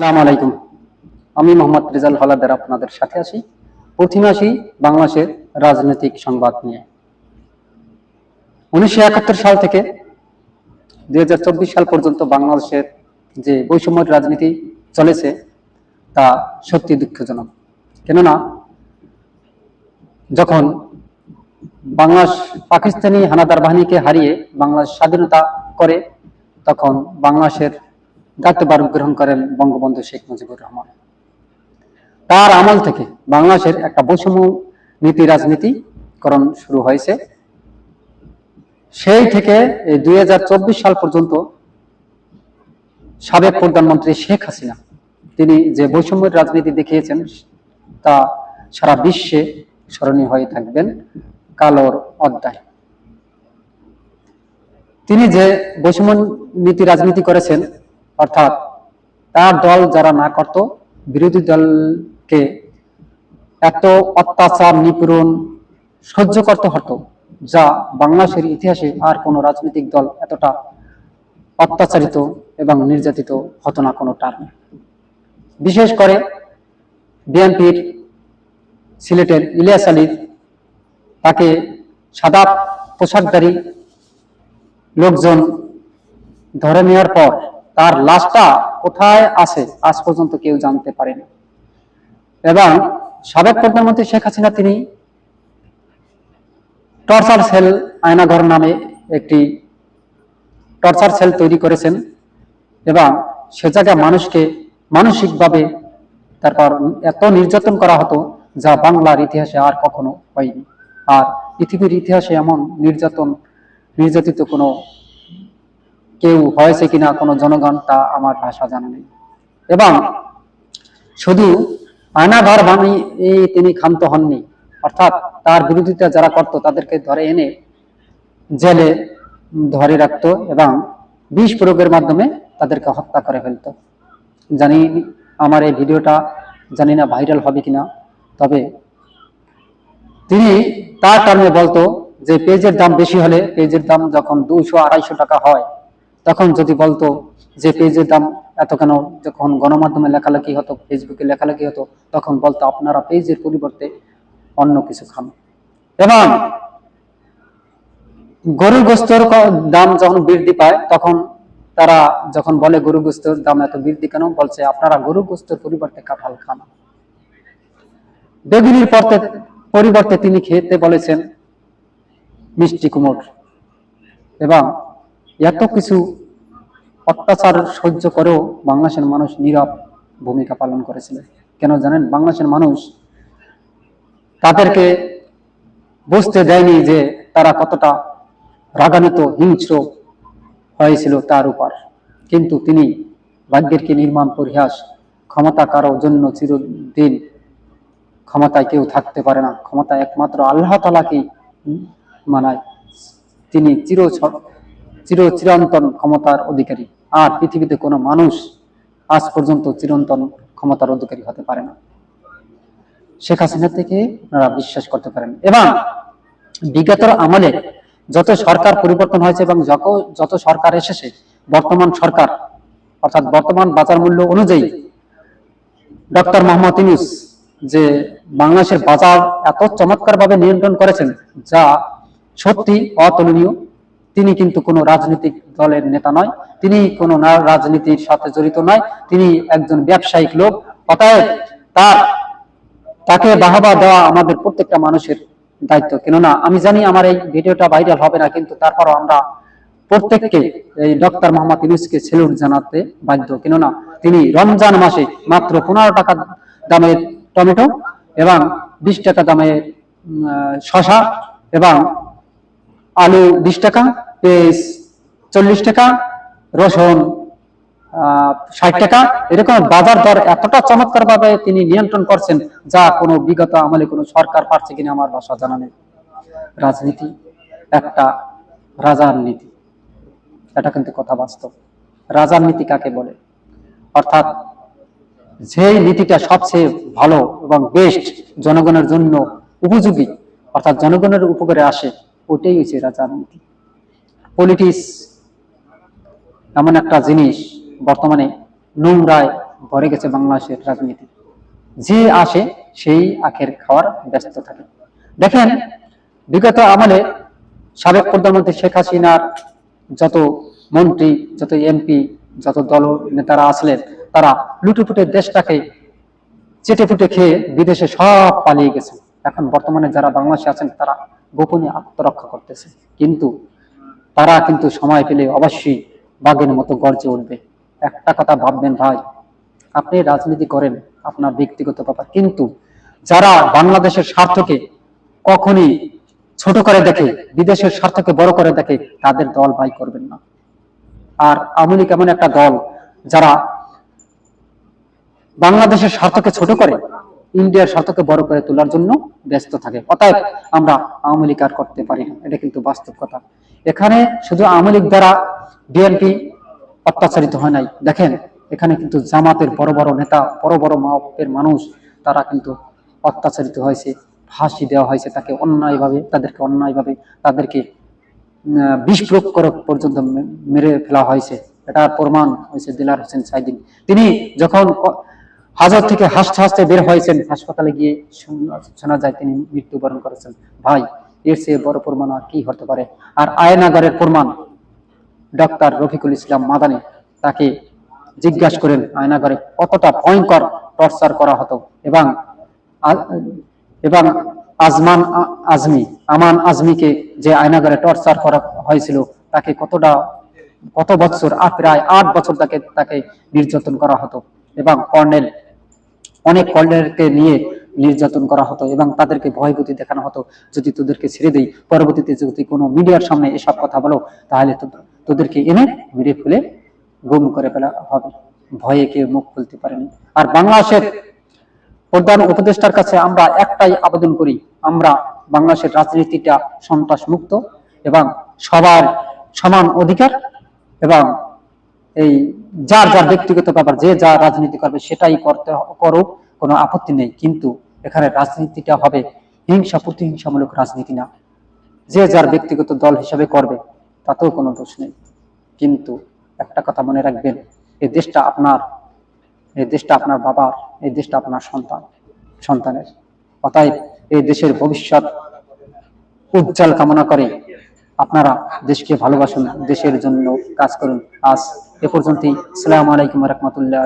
সালাম আলাইকুম। আমি মোহাম্মদ রেজাল হলাদার আপনাদের সাথে আছি। প্রথমে বাংলাদেশের রাজনৈতিক সংবাদ নিয়ে। উনিশশো একাত্তর সাল থেকে দু হাজার চব্বিশ সাল পর্যন্ত বাংলাদেশের যে বৈষম্যের রাজনীতি চলেছে, তা সত্যি দুঃখজনক। কেননা, যখন বাংলাদেশ পাকিস্তানি হানাদার বাহিনীকে হারিয়ে বাংলাদেশ স্বাধীনতা করে, তখন বাংলাদেশের দায়িত্বভার গ্রহণ করেন বঙ্গবন্ধু শেখ মুজিবুর রহমান। তার আমল থেকে বাংলাদেশের একটা বৈষম্য নীতি রাজনীতিকরণ শুরু হয়েছে। সেই থেকে দুই সাল পর্যন্ত সাবেক প্রধানমন্ত্রী শেখ হাসিনা, তিনি যে বৈষম্যের রাজনীতি দেখিয়েছেন, তা সারা বিশ্বে স্মরণীয় হয়ে থাকবেন কালোর অধ্যায়। তিনি যে বৈষম্য নীতি, রাজনীতি করেছেন অর্থাৎ তার দল যারা না করত, বিরোধী দলকে এত অত্যাচার, নিপীড়ন সহ্য করতে হতো, যা বাংলাদেশের ইতিহাসে আর কোনো রাজনৈতিক দল এতটা অত্যাচারিত এবং নির্যাতিত হতো না কোনো টার্মে বিশেষ করে বিএনপির সিলেটের ইলিয়াস আলীর তাকে সাদা পোশাকধারী লোকজন ধরে নেওয়ার পর তার লাশটা কোথায় আছে, আজ পর্যন্ত কেউ জানতে পারেনি। এবং সাবেক প্রধানমন্ত্রী শেখ হাসিনা, তিনি টর্চার সেল আয়নাঘর নামে একটি টর্চার সেল তৈরি করেছেন এবং সে জায়গায় মানুষকে মানসিকভাবে তারপর এত নির্যাতন করা হতো যা বাংলার ইতিহাসে আর কখনো হয়নি। আর পৃথিবীর ইতিহাসে এমন নির্যাতন, নির্যাতিত কোনো কেউ হয়েছে কিনা কোনো জনগণ তা আমার ভাষা জানা নেই। এবং শুধু আয়নাঘর বানিয়ে তিনি ক্ষান্ত হননি, অর্থাৎ তার বিরোধিতা যারা করত তাদেরকে ধরে এনে জেলে ধরে রাখত এবং বিষ প্রয়োগের মাধ্যমে তাদেরকে হত্যা করে ফেলত। জানি আমার এই ভিডিওটা, জানি না ভাইরাল হবে কিনা, তবে তিনি তার টার্মে বলতো যে, পেজের দাম বেশি হলে পেজের দাম যখন দুইশো আড়াইশো টাকা হয় তখন যদি বলতো যে পেজের দাম এত কেন, যখন গণমাধ্যমে লেখালেখি হতো, ফেসবুকে লেখালেখি হতো, তখন বলতো আপনারা পেজের পরিবর্তে অন্য কিছু খান। এবং গরুর গোস্তর দাম যখন বৃদ্ধি পায়, তখন তারা যখন বলে গরু গোস্তর দাম এত বৃদ্ধি কেন, বলছে আপনারা গরু গোস্তর পরিবর্তে কাঁঠাল খান। বেগুনির পরিবর্তে তিনি খেতে বলেছেন মিষ্টি কুমড় এবং এত কিছু অত্যাচার সহ্য করেও বাংলাদেশের মানুষ নীরব ভূমিকা পালন করেছিল। কেন জানেন? বাংলাদেশের মানুষ তাদেরকে বুঝতে দেয়নি যে তারা কতটা রাগান্বিত, হিংস্র হয়েছিল তার উপর। কিন্তু তিনি ভাগ্যের কি নির্মাণ পরিহাস, ক্ষমতা কারও জন্য চিরদিন ক্ষমতায় কেউ থাকতে পারে না। ক্ষমতা একমাত্র আল্লাহ তালাকেই মানায়। তিনি চির চির চিরন্তন ক্ষমতার অধিকারী। আর পৃথিবীতে কোনো মানুষ আজ পর্যন্ত চিরন্তন ক্ষমতার অধিকারী হতে পারে না। শেখ হাসিনা থেকে আপনারা বিশ্বাস করতে পারেন। এবং বিগত আমলে যত সরকার পরিবর্তন হয়েছে এবং যত- যত সরকার এসেছে, বর্তমান সরকার, অর্থাৎ বর্তমান বাজার মূল্য অনুযায়ী, ডক্টর মোহাম্মদ ইউনুস যে বাংলাদেশের বাজার এত চমৎকার ভাবে নিয়ন্ত্রণ করেছেন, যা সত্যি অতুলনীয়। তিনি কিন্তু কোনো রাজনৈতিক দলের নেতা নয়, তিনি কোনো রাজনীতির সাথে জড়িত নয়, তিনি একজন ব্যবসায়িক লোক। অতএব তার, তাকে বাহবা দেওয়া আমাদের প্রত্যেকটা মানুষের দায়িত্ব। কেননা আমি জানি আমার এই ভিডিওটা ভাইরাল হবে না, কিন্তু তারপরও আমরা প্রত্যেককে এই ডক্টর মোহাম্মদ ইউনুসকে সেলুট জানাতে বাধ্য। কেননা তিনি রমজান মাসে মাত্র পনেরো টাকা দামের টমেটো এবং বিশ টাকা দামের শশা এবং আলু বিশ টাকা, পেঁয়াজ চল্লিশ টাকা, রসুন ষাট টাকা। এরকম বাজার দর এতটা চমৎকার ভাবে তিনি নিয়ন্ত্রণ করছেন, যা কোনো বিগত আমলে কোনো সরকার পারছে কিনা আমার ভাষা জানা নেই। রাজনীতি একটা রাজার নীতি। এটা কিন্তু কথা বাস্তব। রাজার নীতি কাকে বলে? অর্থাৎ যে নীতিটা সবচেয়ে ভালো এবং বেস্ট জনগণের জন্য উপযোগী, অর্থাৎ জনগণের উপকারে আসে ওটাই হচ্ছে রাজার নীতি পলিটিক্স এমন একটা জিনিস বর্তমানে নোংরায় ভরে গেছে বাংলাদেশের রাজনীতি। যে আসে সেই আখের খাওয়ার ব্যস্ত থাকে। দেখেন, বিগত আমলে সাবেক প্রধানমন্ত্রী শেখ হাসিনার যত মন্ত্রী, যত এমপি যত দল নেতারা আসলেন, তারা লুটুপুটে দেশটাকে চেটে ফুটে খেয়ে বিদেশে সব পালিয়ে গেছে। এখন বর্তমানে যারা বাংলাদেশে আছেন, তারা গোপনে আত্মরক্ষা করতেছে। কিন্তু তারা কিন্তু সময় পেলে অবশ্যই বাঘের মতো গর্জে উঠবে। একটা কথা ভাববেন ভাই, আপনি রাজনীতি করেন আপনার ব্যক্তিগত ব্যাপার। কিন্তু যারা বাংলাদেশের স্বার্থকে কখনই ছোট করে দেখে, বিদেশের স্বার্থকে বড় করে দেখে, তাদের দল ভাই করবেন না। আর আওয়ামী এমন একটা দল যারা বাংলাদেশের স্বার্থকে ছোট করে ইন্ডিয়ার স্বার্থকে বড় করে তোলার জন্য ব্যস্ত থাকে। অতএব আমরা আওয়ামী লীগ আর করতে পারি না। এটা কিন্তু বাস্তব কথা। এখানে শুধু আওয়ামী লীগ দ্বারা বিএনপি অত্যাচারিত হয় নাই। দেখেন, এখানে কিন্তু জামাতের বড় বড় নেতা, বড় বড় মাপের মানুষ, তারা কিন্তু অত্যাচারিত হয়েছে, ফাঁসি দেওয়া হয়েছে তাকে অন্যায়ভাবে, তাদেরকে অন্যায়ভাবে, তাদেরকে বিষ প্রয়োগ পর্যন্ত মেরে ফেলা হয়েছে। এটা প্রমাণ হয়েছে দিলার হোসেন সাইদিন। তিনি যখন হাজার থেকে হাসতে হাসতে বের হয়েছেন। হাসপাতালে গিয়ে শোনা- যায় তিনি মৃত্যুবরণ করেছেন। ভাই, এর চেয়ে বড় প্রমাণ আর কি হতে পারে? আর আয়নাগারের প্রমাণ? ডক্টর রফিকুল ইসলাম মাদানি তাকে জিজ্ঞাসা করেন, আয়নাগারে কতটা ভয়ঙ্কর টর্চার করা হতো? এবং এবং আজমান আজমি, আমান আজমিকে যে আয়নাগারে টর্চার করা হয়েছিল, তাকে কতটা কত বছর আর প্রায় আট বছর তাকে তাকে নির্যাতন করা হতো। এবং কর্নেল অনেক কর্নেলকে নিয়ে নির্যাতন করা হতো এবং তাদেরকে ভয়ভীতি দেখানো হতো, যদি তোদেরকে ছেড়ে দেই, পরবর্তীতে যদি কোনো মিডিয়ার সামনে এসব কথা বলো, তাহলে তোদেরকে এনে মেরে ফেলে, গুম করে ফেলা হবে। ভয়ে কেউ মুখ খুলতে পারেনি। আর বাংলাদেশের প্রধান উপদেষ্টার কাছে আমরা একটাই আবেদন করি, আমরা বাংলাদেশের রাজনীতিটা সন্ত্রাস মুক্ত এবং সবার সমান অধিকার এবং এই যার যার ব্যক্তিগত ব্যাপার যে যা রাজনীতি করবে সেটাই করতে করুক কোনো আপত্তি নেই। কিন্তু এখানে রাজনীতিটা হবে হিংসা প্রতিহিংসামূলক রাজনীতি না। যে যার ব্যক্তিগত দল হিসাবে করবে তাতেও কোনো দোষ নেই। কিন্তু একটা কথা মনে রাখবেন এই দেশটা আপনার এই দেশটা আপনার বাবার এই দেশটা আপনার সন্তান সন্তানের। অতএব এই দেশের ভবিষ্যৎ উজ্জ্বল কামনা করে আপনারা দেশকে ভালোবাসুন দেশের জন্য কাজ করুন। আজ এ পর্যন্তই। আসসালামু আলাইকুম রহমতুল্লাহ